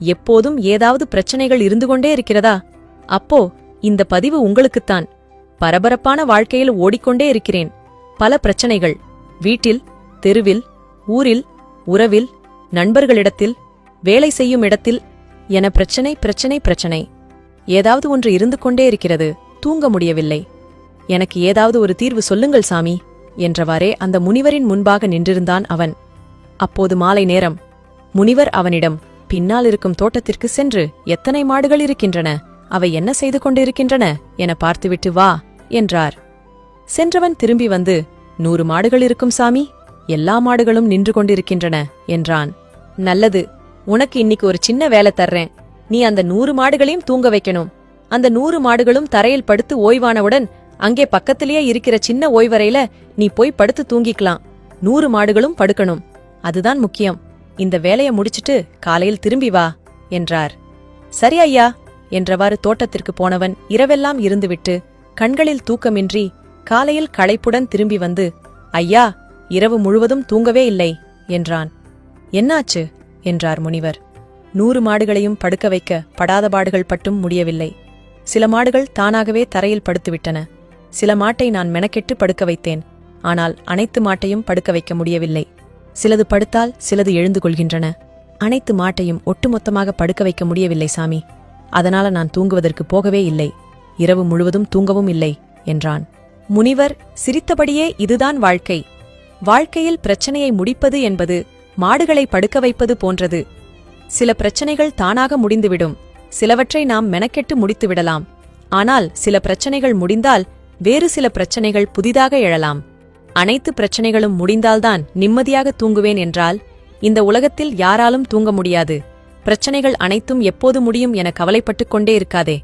எப்போதும் ஏதாவது பிரச்சனைகள் இருந்து கொண்டே இருக்கிறதா? அப்போ இந்த பதிவு உங்களுக்குத்தான். பரபரப்பான வாழ்க்கையில் ஓடிக்கொண்டே இருக்கிறேன். பல பிரச்சனைகள். வீட்டில் தெருவில் ஊரில் உறவில் நண்பர்களிடத்தில் வேலை செய்யும் இடத்தில் என பிரச்சனை பிரச்சனை பிரச்சனை. ஏதாவது ஒன்று இருந்து கொண்டே இருக்கிறது. தூங்க முடியவில்லை. எனக்கு ஏதாவது ஒரு தீர்வு சொல்லுங்கள் சாமி என்றவாறே அந்த முனிவரின் முன்பாக நின்றிருந்தான் அவன். அப்போது மாலை நேரம். முனிவர் அவனிடம் பின்னால் இருக்கும் தோட்டத்திற்கு சென்று எத்தனை மாடுகள் இருக்கின்றன? அவை என்ன செய்து கொண்டிருக்கின்றன? என பார்த்துவிட்டு வா என்றார். சென்றவன் திரும்பி வந்து நூறு மாடுகள் இருக்கும் சாமி எல்லா மாடுகளும் நின்று கொண்டிருக்கின்றன என்றான். நல்லது உனக்கு இன்னைக்கு ஒரு சின்ன வேலை தர்றேன். நீ அந்த நூறு மாடுகளையும் தூங்க வைக்கணும். அந்த நூறு மாடுகளும் தரையில் படுத்து ஓய்வானவுடன் அங்கே பக்கத்திலேயே இருக்கிற சின்ன ஓய்வறையில நீ போய் படுத்து தூங்கிக்கலாம். நூறு மாடுகளும் படுக்கணும். அதுதான் முக்கியம். இந்த வேலையை முடிச்சிட்டு காலையில் திரும்பி வா என்றார். சரி ஐயா என்றவாறு தோட்டத்திற்கு போனவன் இரவெல்லாம் இருந்துவிட்டு கண்களில் தூக்கமின்றி காலையில் களைப்புடன் திரும்பி வந்து ஐயா இரவு முழுவதும் தூங்கவே இல்லை என்றான். என்னாச்சு? என்றார் முனிவர். நூறு மாடுகளையும் படுக்க வைக்க படாத பாடுகள் பட்டும் முடியவில்லை. சில மாடுகள் தானாகவே தரையில் படுத்துவிட்டன. சில மாட்டை நான் மெனக்கெட்டு படுக்க வைத்தேன். ஆனால் அனைத்து மாட்டையும் படுக்க வைக்க முடியவில்லை. சிலது படுத்தால் சிலது எழுந்து கொள்கின்றன. அனைத்து மாட்டையும் ஒட்டுமொத்தமாக படுக்க வைக்க முடியவில்லை சாமி. அதனால நான் தூங்குவதற்கு போகவே இல்லை. இரவு முழுவதும் தூங்கவும் இல்லை என்றான். முனிவர் சிரித்தபடியே இதுதான் வாழ்க்கை. வாழ்க்கையில் பிரச்சனையை முடிப்பது என்பது மாடுகளை படுக்க வைப்பது போன்றது. சில பிரச்சனைகள் தானாக முடிந்துவிடும். சிலவற்றை நாம் மெனக்கெட்டு முடித்துவிடலாம். ஆனால் சில பிரச்சனைகள் முடிந்தால் வேறு சில பிரச்சனைகள் புதிதாக எழலாம். அனைத்து பிரச்சனைகளும் முடிந்தால்தான் நிம்மதியாக தூங்குவேன் என்றால் இந்த உலகத்தில் யாராலும் தூங்க முடியாது. பிரச்சனைகள் அனைத்தும் எப்போது முடியும் என கவலைப்பட்டுக் கொண்டே இருக்காதே.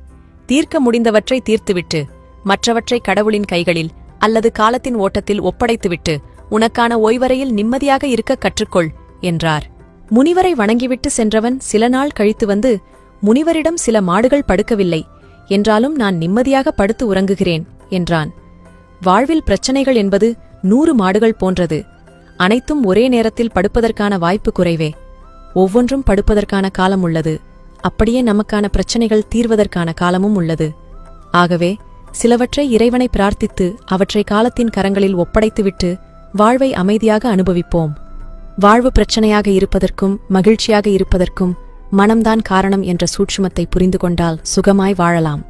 தீர்க்க முடிந்தவற்றை தீர்த்துவிட்டு மற்றவற்றை கடவுளின் கைகளில் அல்லது காலத்தின் ஓட்டத்தில் ஒப்படைத்துவிட்டு உனக்கான ஓய்வறையில் நிம்மதியாக இருக்க கற்றுக்கொள் என்றார். முனிவரை வணங்கிவிட்டு சென்றவன் சில நாள் கழித்து வந்து முனிவரிடம் சில மாடுகள் படுக்கவில்லை என்றாலும் நான் நிம்மதியாக படுத்து உறங்குகிறேன் என்றான். வாழ்வில் பிரச்சனைகள் என்பது நூறு மாடுகள் போன்றது. அனைத்தும் ஒரே நேரத்தில் படுப்பதற்கான வாய்ப்பு குறைவே. ஒவ்வொன்றும் படுப்பதற்கான காலம் உள்ளது. அப்படியே நமக்கான பிரச்சனைகள் தீர்வதற்கான காலமும் உள்ளது. ஆகவே சிலவற்றை இறைவனை பிரார்த்தித்து அவற்றை காலத்தின் கரங்களில் ஒப்படைத்துவிட்டு வாழ்வை அமைதியாக அனுபவிப்போம். வாழ்வு பிரச்சனையாக இருப்பதற்கும் மகிழ்ச்சியாக இருப்பதற்கும் மனம்தான் காரணம் என்ற சூட்சுமத்தை புரிந்து கொண்டால் சுகமாய் வாழலாம்.